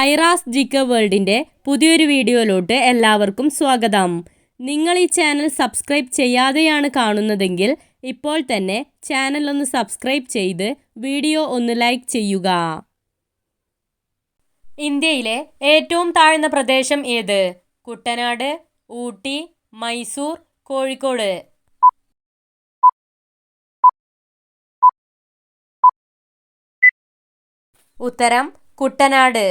ഐറാസ് ജിക്ക വേൾഡിന്റെ പുതിയൊരു വീഡിയോയിലോട്ട് എല്ലാവർക്കും സ്വാഗതം. നിങ്ങൾ ഈ ചാനൽ സബ്സ്ക്രൈബ് ചെയ്യാതെയാണ് കാണുന്നതെങ്കിൽ ഇപ്പോൾ തന്നെ ചാനൽ ഒന്ന് സബ്സ്ക്രൈബ് ചെയ്ത് വീഡിയോ ഒന്ന് ലൈക്ക് ചെയ്യുക. ഇന്ത്യയിലെ ഏറ്റവും താഴ്ന്ന പ്രദേശം ഏത്? കുട്ടനാട് ഊട്ടി മൈസൂർ കോഴിക്കോട്. ഉത്തരം കുട്ടനാട്.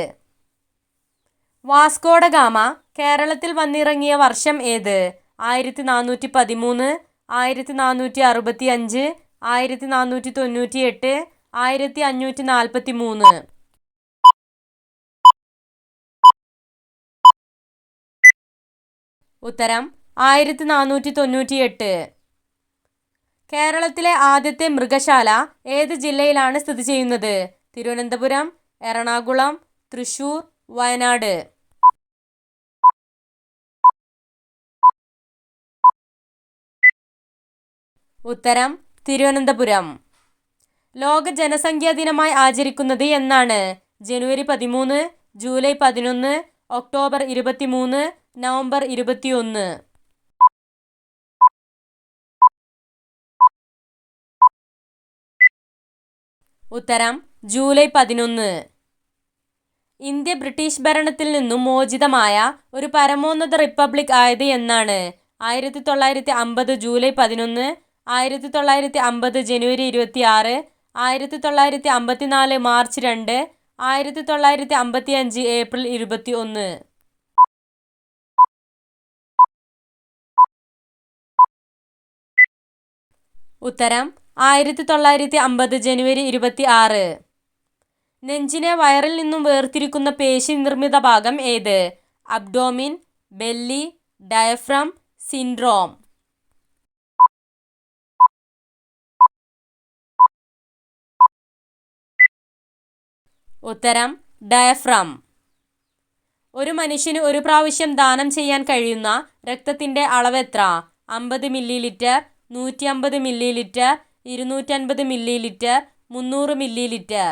വാസ്കോഡ ഗാമ കേരളത്തിൽ വന്നിറങ്ങിയ വർഷം ഏത്? ആയിരത്തി നാനൂറ്റി പതിമൂന്ന് ആയിരത്തി നാനൂറ്റി അറുപത്തി അഞ്ച് ആയിരത്തി നാനൂറ്റി തൊണ്ണൂറ്റി എട്ട് ആയിരത്തി അഞ്ഞൂറ്റി നാൽപ്പത്തി മൂന്ന് ഉത്തരം ആയിരത്തി നാനൂറ്റി തൊണ്ണൂറ്റി എട്ട് കേരളത്തിലെ ആദ്യത്തെ മൃഗശാല ഏത് ജില്ലയിലാണ് സ്ഥിതി ചെയ്യുന്നത്? തിരുവനന്തപുരം എറണാകുളം തൃശൂർ വയനാട്. ഉത്തരം തിരുവനന്തപുരം. ലോക ജനസംഖ്യാ ദിനമായി ആചരിക്കുന്നത് എന്നാണ് ജനുവരി പതിമൂന്ന് ജൂലൈ പതിനൊന്ന് ഒക്ടോബർ ഇരുപത്തിമൂന്ന് നവംബർ ഇരുപത്തിയൊന്ന്. ഉത്തരം ജൂലൈ പതിനൊന്ന്. ഇന്ത്യ ബ്രിട്ടീഷ് ഭരണത്തിൽ നിന്നും മോചിതമായ ഒരു പരമോന്നത റിപ്പബ്ലിക് ആയത് എന്നാണ് ആയിരത്തി തൊള്ളായിരത്തി അമ്പത് ജൂലൈ പതിനൊന്ന് ആയിരത്തി തൊള്ളായിരത്തി അമ്പത് ജനുവരി ഇരുപത്തി ആറ് ആയിരത്തി തൊള്ളായിരത്തി അമ്പത്തിനാല് മാർച്ച് രണ്ട് ആയിരത്തി തൊള്ളായിരത്തി അമ്പത്തി അഞ്ച് ഏപ്രിൽ ഇരുപത്തി ഒന്ന് ഉത്തരം ആയിരത്തി തൊള്ളായിരത്തി അമ്പത് ജനുവരി ഇരുപത്തി ആറ് നെഞ്ചിനെ വയറിൽ നിന്നും വേർതിരിക്കുന്ന പേശി നിർമ്മിത ഭാഗം ഏത്? Abdomen belly diaphragm syndrome. ഉത്തരം ഡയഫ്രം. ഒരു മനുഷ്യന് ഒരു പ്രാവശ്യം ദാനം ചെയ്യാൻ കഴിയുന്ന രക്തത്തിന്റെ അളവെത്ര അമ്പത് മില്ലി ലിറ്റർ നൂറ്റി അമ്പത് മില്ലി ലിറ്റർ ഇരുന്നൂറ്റൻപത് മില്ലി ലിറ്റർ മുന്നൂറ് മില്ലി ലിറ്റർ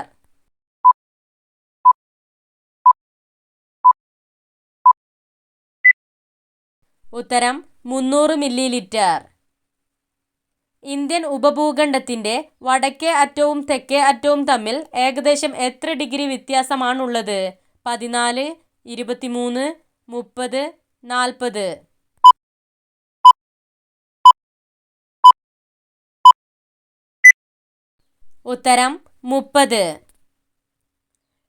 ഉത്തരം മുന്നൂറ് മില്ലി ലിറ്റർ ഇന്ത്യൻ ഉപഭൂഖണ്ഡത്തിന്റെ വടക്കേ അറ്റവും തെക്കേ അറ്റവും തമ്മിൽ ഏകദേശം എത്ര ഡിഗ്രി വ്യത്യാസമാണുള്ളത്? പതിനാല് ഇരുപത്തിമൂന്ന് മുപ്പത് നാൽപ്പത്. ഉത്തരം മുപ്പത്.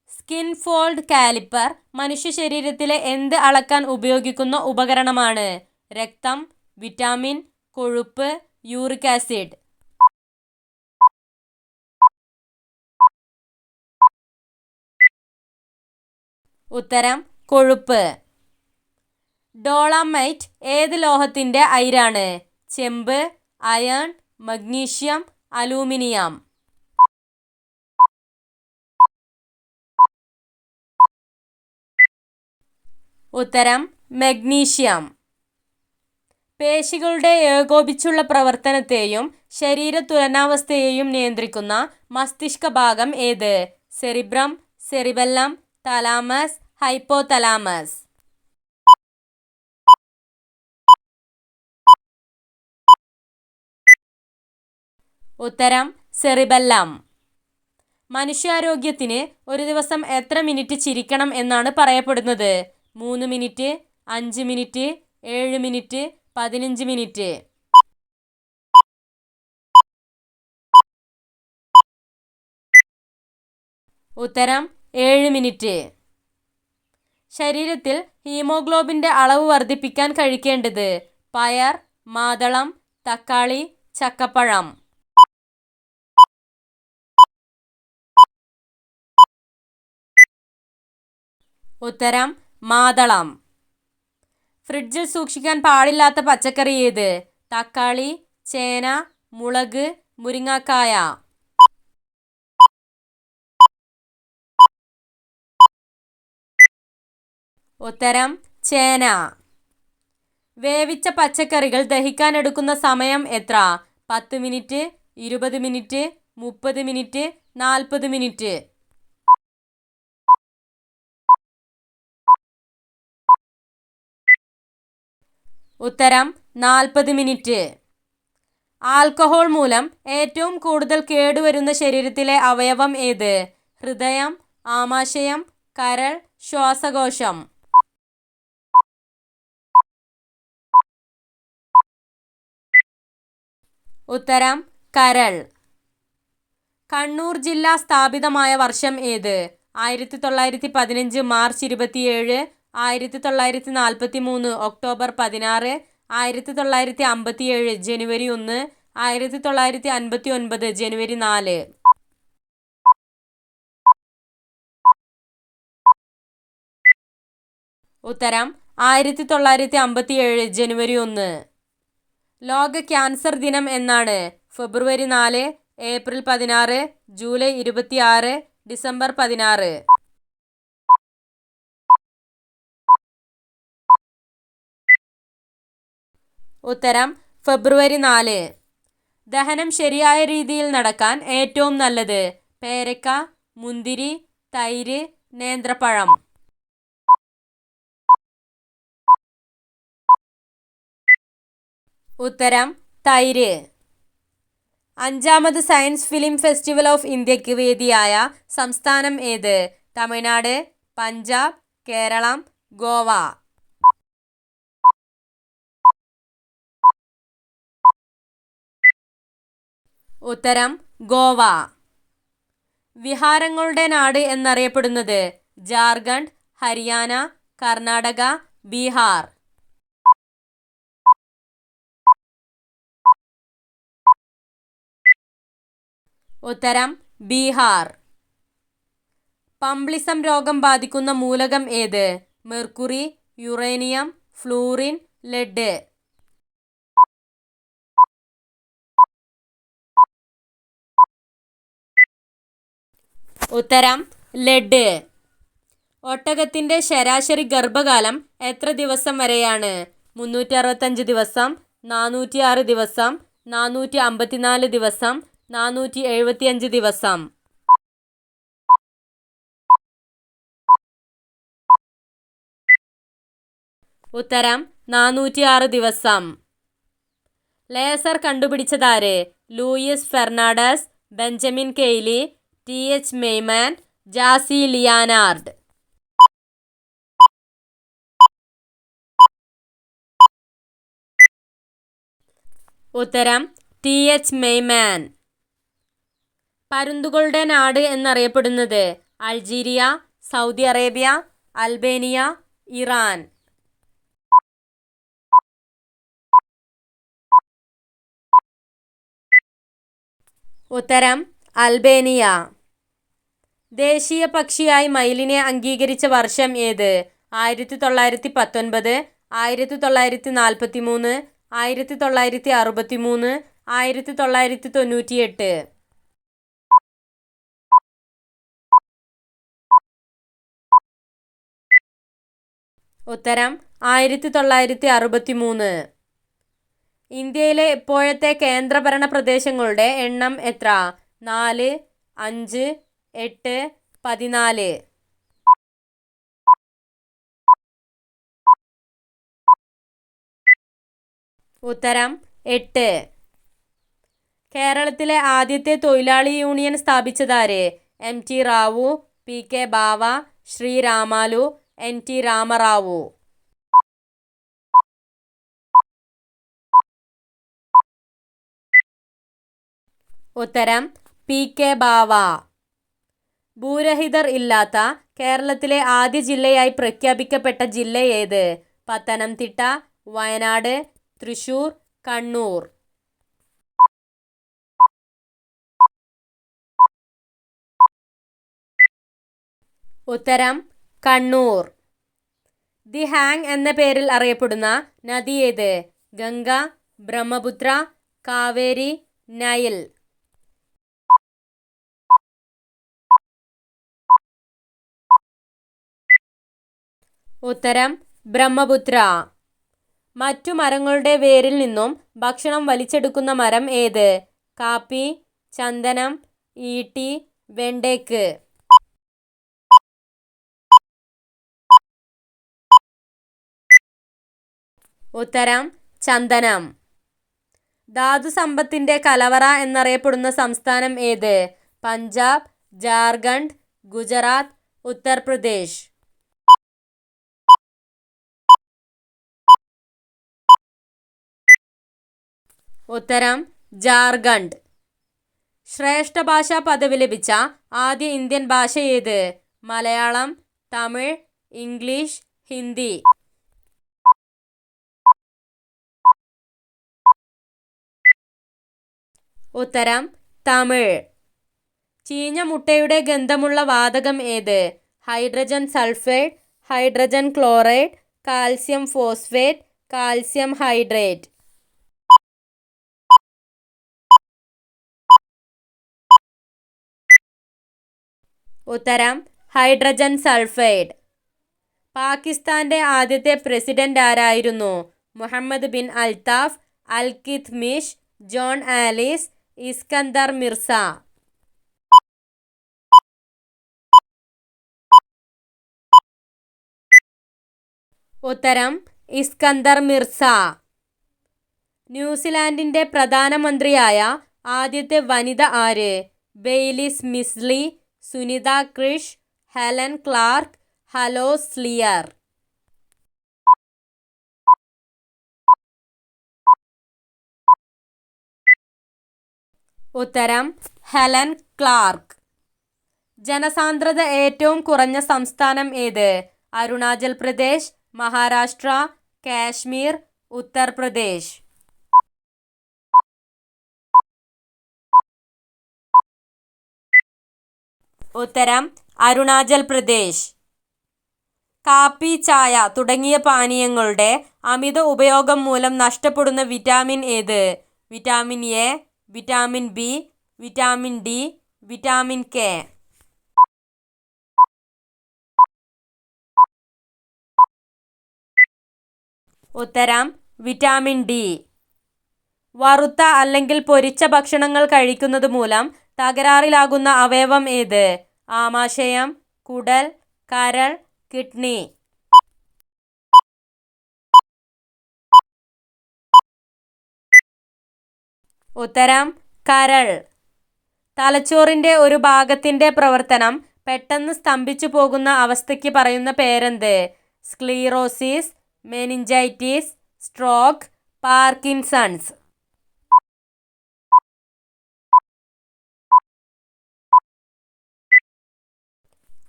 സ്കിൻ ഫോൾഡ് കാലിപ്പർ മനുഷ്യ ശരീരത്തിലെ എന്ത് അളക്കാൻ ഉപയോഗിക്കുന്ന ഉപകരണമാണ്? രക്തം വിറ്റാമിൻ കൊഴുപ്പ് യൂറിക് ആസിഡ്. ഉത്തരം കൊഴുപ്പ്. ഡോളമൈറ്റ് ഏത് ലോഹത്തിന്റെ അയിരാണ്? ചെമ്പ് അയൺ മഗ്നീഷ്യം അലൂമിനിയം. ഉത്തരം മഗ്നീഷ്യം. പേശികളുടെ ഏകോപിച്ചുള്ള പ്രവർത്തനത്തെയും ശരീര തുലനാവസ്ഥയെയും നിയന്ത്രിക്കുന്ന മസ്തിഷ്ക ഭാഗം ഏത്? Cerebrum cerebellum thalamus hypothalamus. ഉത്തരം സെറിബെല്ലം. മനുഷ്യാരോഗ്യത്തിന് ഒരു ദിവസം എത്ര മിനിറ്റ് ചിരിക്കണം എന്നാണ് പറയപ്പെടുന്നത്? മൂന്ന് മിനിറ്റ് അഞ്ച് മിനിറ്റ് ഏഴ് മിനിറ്റ് പതിനഞ്ച് മിനിറ്റ്. ഉത്തരം ഏഴ് മിനിറ്റ്. ശരീരത്തിൽ ഹീമോഗ്ലോബിന്റെ അളവ് വർദ്ധിപ്പിക്കാൻ കഴിക്കേണ്ടത് പയർ മാതളം തക്കാളി ചക്കപ്പഴം. ഉത്തരം മാതളം. ഫ്രിഡ്ജിൽ സൂക്ഷിക്കാൻ പാടില്ലാത്ത പച്ചക്കറി ഏത്? തക്കാളി ചേന മുളക് മുരിങ്ങാക്കായ. ഉത്തരം ചേന. വേവിച്ച പച്ചക്കറികൾ ദഹിക്കാൻ എടുക്കുന്ന സമയം എത്ര? പത്ത് മിനിറ്റ് ഇരുപത് മിനിറ്റ് മുപ്പത് മിനിറ്റ് നാൽപ്പത് മിനിറ്റ്. ഉത്തരം നാൽപ്പത് മിനിറ്റ്. ആൽക്കഹോൾ മൂലം ഏറ്റവും കൂടുതൽ കേടുവരുന്ന ശരീരത്തിലെ അവയവം ഏത്? ഹൃദയം ആമാശയം കരൾ ശ്വാസകോശം. ഉത്തരം കരൾ. കണ്ണൂർ ജില്ല സ്ഥാപിതമായ വർഷം ഏത്? ആയിരത്തി തൊള്ളായിരത്തി പതിനഞ്ച് മാർച്ച് ഇരുപത്തിയേഴ് ആയിരത്തി തൊള്ളായിരത്തി നാൽപ്പത്തി മൂന്ന് ഒക്ടോബർ പതിനാറ് ആയിരത്തി തൊള്ളായിരത്തി അമ്പത്തിയേഴ് ജനുവരി ഒന്ന് ആയിരത്തി തൊള്ളായിരത്തി അൻപത്തി ഒൻപത് ജനുവരി നാല്. ഉത്തരം ആയിരത്തി തൊള്ളായിരത്തി അമ്പത്തിയേഴ് ജനുവരി ഒന്ന്. ലോക ക്യാൻസർ ദിനം എന്നാണ്. ഫെബ്രുവരി നാല് ഏപ്രിൽ പതിനാറ് ജൂലൈ ഇരുപത്തിയാറ് ഡിസംബർ പതിനാറ്. ഉത്തരം ഫെബ്രുവരി നാല്. ദഹനം ശരിയായ രീതിയിൽ നടക്കാൻ ഏറ്റവും നല്ലത് പേരക്ക മുന്തിരി തൈര് നേന്ത്രപ്പഴം. ഉത്തരം തൈര്. അഞ്ചാമത് സയൻസ് ഫിലിം ഫെസ്റ്റിവൽ ഓഫ് ഇന്ത്യയ്ക്ക് വേദിയായ സംസ്ഥാനം ഏത്? തമിഴ്നാട് പഞ്ചാബ് കേരളം ഗോവ. ഉത്തരം ഗോവ. വിഹാരങ്ങളുടെ നാട് എന്നറിയപ്പെടുന്നത് ജാർഖണ്ഡ് ഹരിയാന കർണാടക ബീഹാർ. ഉത്തരം ബീഹാർ. പംബ്ലിസം രോഗം ബാധിക്കുന്ന മൂലകം ഏത്? Mercury uranium fluorine lead. ഉത്തരം ലെഡ്. ഒട്ടകത്തിന്റെ ശരാശരി ഗർഭകാലം എത്ര ദിവസം വരെയാണ്? മുന്നൂറ്റി അറുപത്തഞ്ച് ദിവസം നാനൂറ്റി ആറ് ദിവസം നാനൂറ്റി അമ്പത്തിനാല് ദിവസം നാനൂറ്റി എഴുപത്തിയഞ്ച് ദിവസം. ഉത്തരം നാനൂറ്റി ആറ് ദിവസം. Laser കണ്ടുപിടിച്ചതാര്? Louis Fernandes Benjamin Kaylie T H Maiman Jassi Leonard. ഉത്തരം ടി എച്ച് മെയ്മാൻ. പരുന്തുകളുടെ നാട് എന്നറിയപ്പെടുന്നത് Algeria Saudi Arabia Albania Iran. ഉത്തരം അൽബേനിയ. ദേശീയ പക്ഷിയായി മയിലിനെ അംഗീകരിച്ച വർഷം ഏത്? ആയിരത്തി തൊള്ളായിരത്തി പത്തൊൻപത് ആയിരത്തി തൊള്ളായിരത്തി നാൽപ്പത്തി മൂന്ന് ആയിരത്തി തൊള്ളായിരത്തി അറുപത്തി മൂന്ന് ആയിരത്തി തൊള്ളായിരത്തി തൊണ്ണൂറ്റിയെട്ട് ഉത്തരം ആയിരത്തി തൊള്ളായിരത്തി അറുപത്തി മൂന്ന് ഇന്ത്യയിലെ ഇപ്പോഴത്തെ കേന്ദ്രഭരണ പ്രദേശങ്ങളുടെ എണ്ണം എത്ര? നാല് അഞ്ച് എട്ട് പതിനാല്. ഉത്തരം എട്ട്. കേരളത്തിലെ ആദ്യത്തെ തൊഴിലാളി union സ്ഥാപിച്ചതാര്? M T Rao P K Bava Sriramulu N T Ramarao. ഉത്തരം പി കെ ബാവ. ഭൂരഹിതർ ഇല്ലാത്ത കേരളത്തിലെ ആദ്യ ജില്ലയായി പ്രഖ്യാപിക്കപ്പെട്ട ജില്ല ഏത്? പത്തനംതിട്ട വയനാട് തൃശൂർ കണ്ണൂർ. ഉത്തരം കണ്ണൂർ. ദി ഹാങ് എന്ന പേരിൽ അറിയപ്പെടുന്ന നദി ഏത്? ഗംഗ ബ്രഹ്മപുത്ര കാവേരി നൈൽ. ഉത്തരം ബ്രഹ്മപുത്ര. മറ്റു മരങ്ങളുടെ വേരിൽ നിന്നും ഭക്ഷണം വലിച്ചെടുക്കുന്ന മരം ഏത്? കാപ്പി ചന്ദനം ഈട്ടി വെണ്ടേക്ക്. ഉത്തരം ചന്ദനം. ധാതുസമ്പത്തിന്റെ കലവറ എന്നറിയപ്പെടുന്ന സംസ്ഥാനം ഏത്? പഞ്ചാബ് ജാർഖണ്ഡ് ഗുജറാത്ത് ഉത്തർപ്രദേശ്. ഉത്തരം ജാർഖണ്ഡ്. ശ്രേഷ്ഠ ഭാഷാ പദവി ലഭിച്ച ആദ്യ ഇന്ത്യൻ ഭാഷ ഏത്? മലയാളം തമിഴ് ഇംഗ്ലീഷ് ഹിന്ദി. ഉത്തരം തമിഴ്. ചീഞ്ഞ മുട്ടയുടെ ഗന്ധമുള്ള വാതകം ഏത്? Hydrogen sulphide hydrogen chloride calcium phosphate calcium hydrate. ഉത്തരം ഹൈഡ്രജൻ സൾഫൈഡ്. പാകിസ്ഥാന്റെ ആദ്യത്തെ പ്രസിഡന്റ് ആരായിരുന്നു? മുഹമ്മദ് ബിൻ അൽതാഫ് അൽകിത് മിഷ് ജോൺ ആലിസ് ഇസ്കന്ദർ മിർസ. ഉത്തരം ഇസ്കന്ദർ മിർസ. ന്യൂസിലാൻഡിന്റെ പ്രധാനമന്ത്രിയായ ആദ്യത്തെ വനിത ആര്? ബെയ്ലിസ് മിസ്ലി സുനിത ക്രിഷ് ഹെലൻ ക്ലാർക്ക് ഹലോസ് സ്ലിയർ. ഉത്തരം ഹെലൻ ക്ലാർക്ക്. ജനസാന്ദ്രത ഏറ്റവും കുറഞ്ഞ സംസ്ഥാനം ഏത്? അരുണാചൽ പ്രദേശ് മഹാരാഷ്ട്ര കാശ്മീർ ഉത്തർപ്രദേശ്. ഉത്തരം അരുണാചൽ പ്രദേശ്. കാപ്പി ചായ തുടങ്ങിയ പാനീയങ്ങളുടെ അമിത ഉപയോഗം മൂലം നഷ്ടപ്പെടുന്ന വിറ്റാമിൻ ഏത്? Vitamin A vitamin B vitamin D vitamin K. ഉത്തരം വിറ്റാമിൻ ഡി. വറുത്ത അല്ലെങ്കിൽ പൊരിച്ച ഭക്ഷണങ്ങൾ കഴിക്കുന്നത് മൂലം തകരാറിലാകുന്ന അവയവം ഏത്? ആമാശയം കുടൽ കരൾ കിഡ്നി. ഉത്തരം കരൾ. തലച്ചോറിന്റെ ഒരു ഭാഗത്തിന്റെ പ്രവർത്തനം പെട്ടെന്ന് സ്തംഭിച്ചു പോകുന്ന അവസ്ഥയ്ക്ക് പറയുന്ന പേരെന്ത്? Sclerosis meningitis stroke Parkinson's.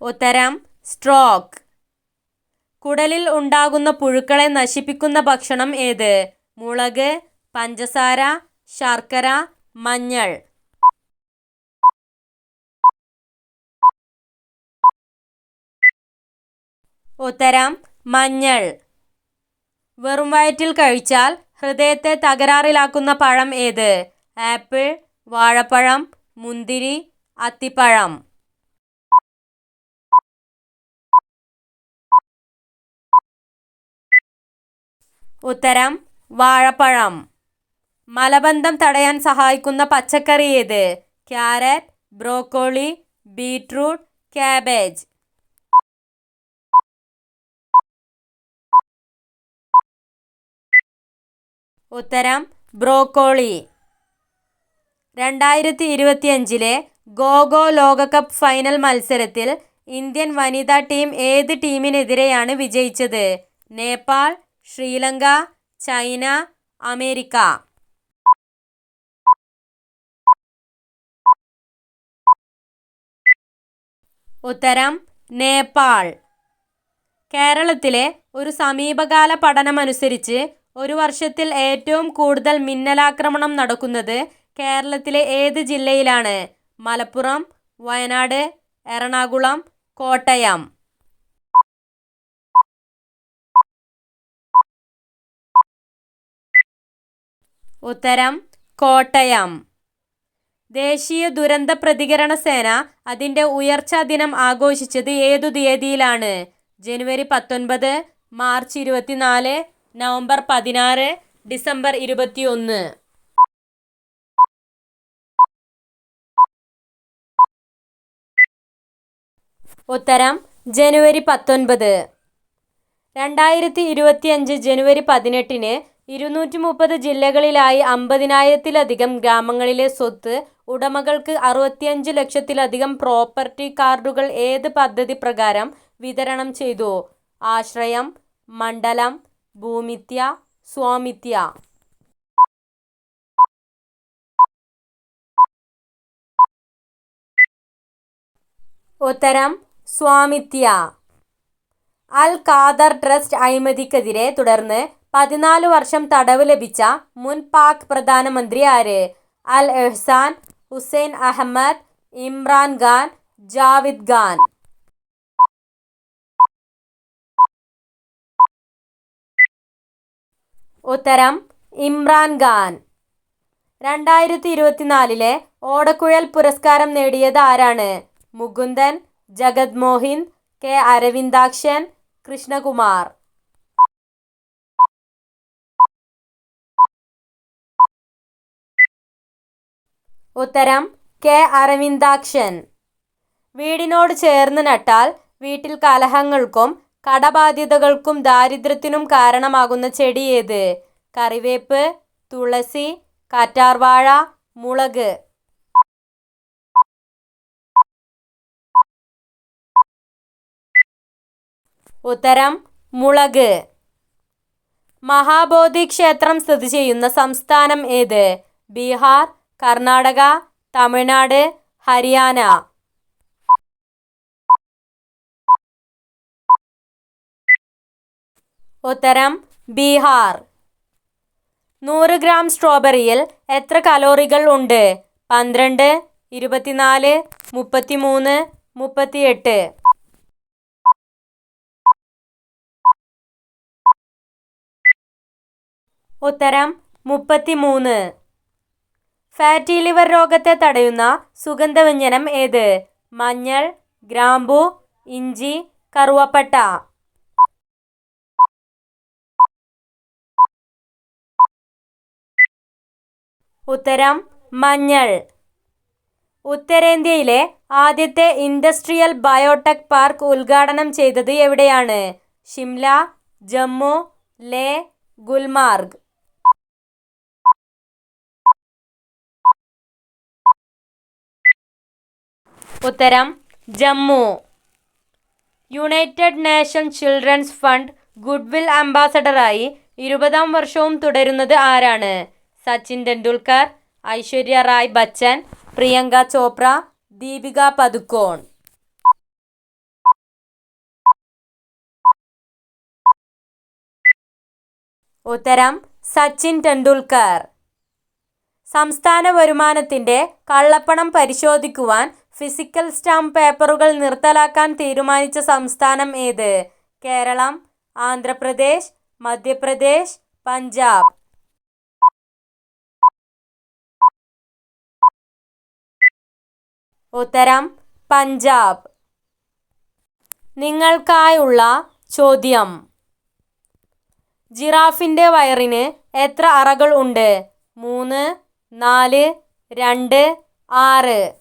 ഉത്തരം സ്ട്രോക്ക് കുടലിൽ ഉണ്ടാകുന്ന പുഴുക്കളെ നശിപ്പിക്കുന്ന ഭക്ഷണം ഏത്? മുളക് പഞ്ചസാര ശർക്കര മഞ്ഞൾ. ഉത്തരം മഞ്ഞൾ. വെറും വയറ്റിൽ കഴിച്ചാൽ ഹൃദയത്തെ തകരാറിലാക്കുന്ന പഴം ഏത്? ആപ്പിൾ വാഴപ്പഴം മുന്തിരി അത്തിപ്പഴം. ഉത്തരം വാഴപ്പഴം. മലബന്ധം തടയാൻ സഹായിക്കുന്ന പച്ചക്കറി ഏത്? Carrot broccoli beetroot cabbage. ഉത്തരം ബ്രോക്കോളി. രണ്ടായിരത്തി ഇരുപത്തിയഞ്ചിലെ ഗോഗോ ലോകകപ്പ് ഫൈനൽ മത്സരത്തിൽ ഇന്ത്യൻ വനിതാ ടീം ഏത് ടീമിനെതിരെയാണ് വിജയിച്ചത്? Nepal Sri Lanka China America. ഉത്തരം നേപ്പാൾ. കേരളത്തിലെ ഒരു സമീപകാല പഠനമനുസരിച്ച് ഒരു വർഷത്തിൽ ഏറ്റവും കൂടുതൽ മിന്നലാക്രമണം നടക്കുന്നത് കേരളത്തിലെ ഏത് ജില്ലയിലാണ്? മലപ്പുറം വയനാട് എറണാകുളം കോട്ടയം. ഉത്തരം കോട്ടയം. ദേശീയ ദുരന്ത പ്രതികരണ സേന അതിന്റെ ഉയർച്ചാ ദിനം ആഘോഷിച്ചത് ഏതു തീയതിയിലാണ്? ജനുവരി പത്തൊൻപത് മാർച്ച് ഇരുപത്തിനാല് നവംബർ പതിനാറ് ഡിസംബർ ഇരുപത്തിയൊന്ന്. ഉത്തരം ജനുവരി പത്തൊൻപത്. രണ്ടായിരത്തി ഇരുപത്തിയഞ്ച് ജനുവരി പതിനെട്ടിന് ഇരുന്നൂറ്റി മുപ്പത് ജില്ലകളിലായി അമ്പതിനായിരത്തിലധികം ഗ്രാമങ്ങളിലെ സ്വത്ത് ഉടമകൾക്ക് അറുപത്തിയഞ്ച് ലക്ഷത്തിലധികം പ്രോപ്പർട്ടി കാർഡുകൾ ഏത് പദ്ധതി പ്രകാരം വിതരണം ചെയ്തു? ആശ്രയം, മണ്ഡലം, ഭൂമിത്യ, സ്വാമിത്യ. ഉത്തരം സ്വാമിത്യ. അൽ ഖാദർ ട്രസ്റ്റ് അഴിമതിക്കെതിരെ തുടർന്ന് പതിനാലു വർഷം തടവ് ലഭിച്ച മുൻ പാക് പ്രധാനമന്ത്രി ആര്? അൽ എഹ്സാൻ, ഹുസൈൻ അഹമ്മദ്, ഇമ്രാൻ ഖാൻ, ജാവിദ് ഖാൻ. ഉത്തരം ഇമ്രാൻ ഖാൻ. രണ്ടായിരത്തി ഇരുപത്തിനാലിലെ ഓടക്കുഴൽ പുരസ്കാരം നേടിയത് ആരാണ്? മുകുന്ദൻ, ജഗത് മോഹിന്ദ്, കെ അരവിന്ദാക്ഷൻ, കൃഷ്ണകുമാർ. ഉത്തരം കെ അരവിന്ദാക്ഷൻ. വീടിനോട് ചേർന്ന് നട്ടാൽ വീട്ടിൽ കലഹങ്ങൾക്കും കടബാധ്യതകൾക്കും ദാരിദ്ര്യത്തിനും കാരണമാകുന്ന ചെടി ഏത്? കറിവേപ്പ്, തുളസി, കാറ്റാർവാഴ മുളക്. ഉത്തരം മുളക്. മഹാബോധി ക്ഷേത്രം സ്ഥിതി ചെയ്യുന്ന സംസ്ഥാനം ഏത്? ബിഹാർ, കർണാടക, തമിഴ്നാട്, ഹരിയാന. ഉത്തരം ബീഹാർ നൂറ് ഗ്രാം സ്ട്രോബെറിയിൽ എത്ര കലോറികൾ ഉണ്ട്? പന്ത്രണ്ട്, ഇരുപത്തിനാല്, മുപ്പത്തിമൂന്ന്, മുപ്പത്തിയെട്ട്. ഉത്തരം മുപ്പത്തിമൂന്ന്. ഫാറ്റി ലിവർ രോഗത്തെ തടയുന്ന സുഗന്ധവ്യഞ്ജനം ഏത്? മഞ്ഞൾ, ഗ്രാമ്പു, ഇഞ്ചി, കറുവപ്പട്ട. ഉത്തരം മഞ്ഞൾ. ഉത്തരേന്ത്യയിലെ ആദ്യത്തെ ഇൻഡസ്ട്രിയൽ ബയോടെക് പാർക്ക് ഉദ്ഘാടനം ചെയ്തത് എവിടെയാണ്? ഷിംല, ജമ്മു, ലേ, ഗുൽമാർഗ്. ഉത്തരം Jammu. United Nation Children's Fund goodwill അംബാസഡറായി ഇരുപതാം വർഷവും തുടരുന്നത് ആരാണ്? സച്ചിൻ ടെണ്ടുൽക്കർ, ഐശ്വര്യ റായ് ബച്ചൻ, പ്രിയങ്ക ചോപ്ര, ദീപിക പതുക്കോൺ ഉത്തരം സച്ചിൻ ടെണ്ടുൽക്കർ. സംസ്ഥാന വരുമാനത്തിന്റെ കള്ളപ്പണം പരിശോധിക്കുവാൻ ഫിസിക്കൽ സ്റ്റാമ്പ് പേപ്പറുകൾ നിർത്തലാക്കാൻ തീരുമാനിച്ച സംസ്ഥാനം ഏത്? കേരളം, ആന്ധ്രാപ്രദേശ്, മധ്യപ്രദേശ്, പഞ്ചാബ്. ഉത്തരം പഞ്ചാബ്. നിങ്ങൾക്കായുള്ള ചോദ്യം. ജിറാഫിന്റെ വയറിന് എത്ര അറകൾ ഉണ്ട്? മൂന്ന്, നാല്, രണ്ട്, ആറ്.